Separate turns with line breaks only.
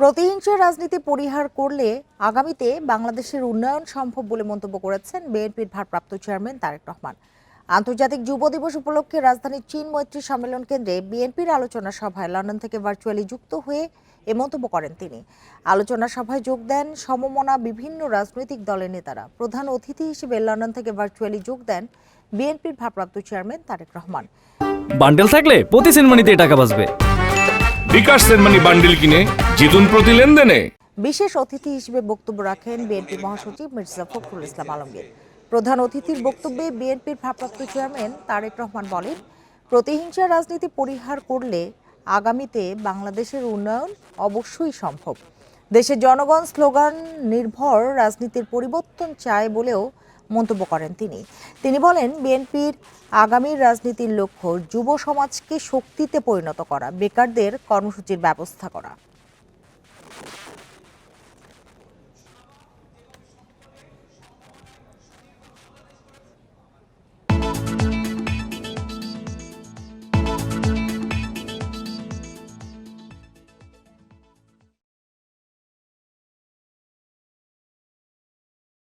প্রতিহিংসার রাজনীতি পরিহার করলে আগামীতে বাংলাদেশের উন্নয়ন সম্ভব বলে মন্তব্য করেছেন বিএনপির ভারপ্রাপ্ত চেয়ারম্যান তারেক রহমান। আন্তর্জাতিক যুব দিবস উপলক্ষে রাজধানীর চীন মৈত্রী সম্মেলন কেন্দ্রে বিএনপির আলোচনা সভায় লন্ডন থেকে ভার্চুয়ালি যুক্ত হয়ে এ মন্তব্য করেন তিনি। আলোচনা সভায় যোগ দেন সমমনা বিভিন্ন রাজনৈতিক দলের নেতারা। প্রধান অতিথি হিসেবে লন্ডন থেকে ভার্চুয়ালি যোগ দেন বিএনপির ভারপ্রাপ্ত চেয়ারম্যান তারেক রহমান।
বান্ডেল থাকলে প্রতি সেনমানিতে টাকা বাঁচবে।
বিকাশ সেনমানি বান্ডিল কিনে জিতুন প্রতি লেনদেনে।
বিশেষ অতিথি হিসেবে বক্তব্য রাখেন বিএনপি মহাসচিব মির্জা ফখরুল ইসলাম আলমগীর। প্রধান অতিথির বক্তব্যে বিএনপির ভারপ্রাপ্ত চেয়ারম্যান তারেক রহমান বলেন প্রতিহিংসা রাজনীতি পরিহার করলে আগামীতে বাংলাদেশের উন্নয়ন অবশ্যই সম্ভব। দেশের জনগণ স্লোগান, নির্ভর রাজনীতির পরিবর্তন চায় বলেও মন্তব্য করেন তিনি। তিনি বলেন, বিএনপির আগামী রাজনীতির লক্ষ্য যুব সমাজকে শক্তিতে পরিণত করা, বেকারদের কর্মসূচির ব্যবস্থা করা।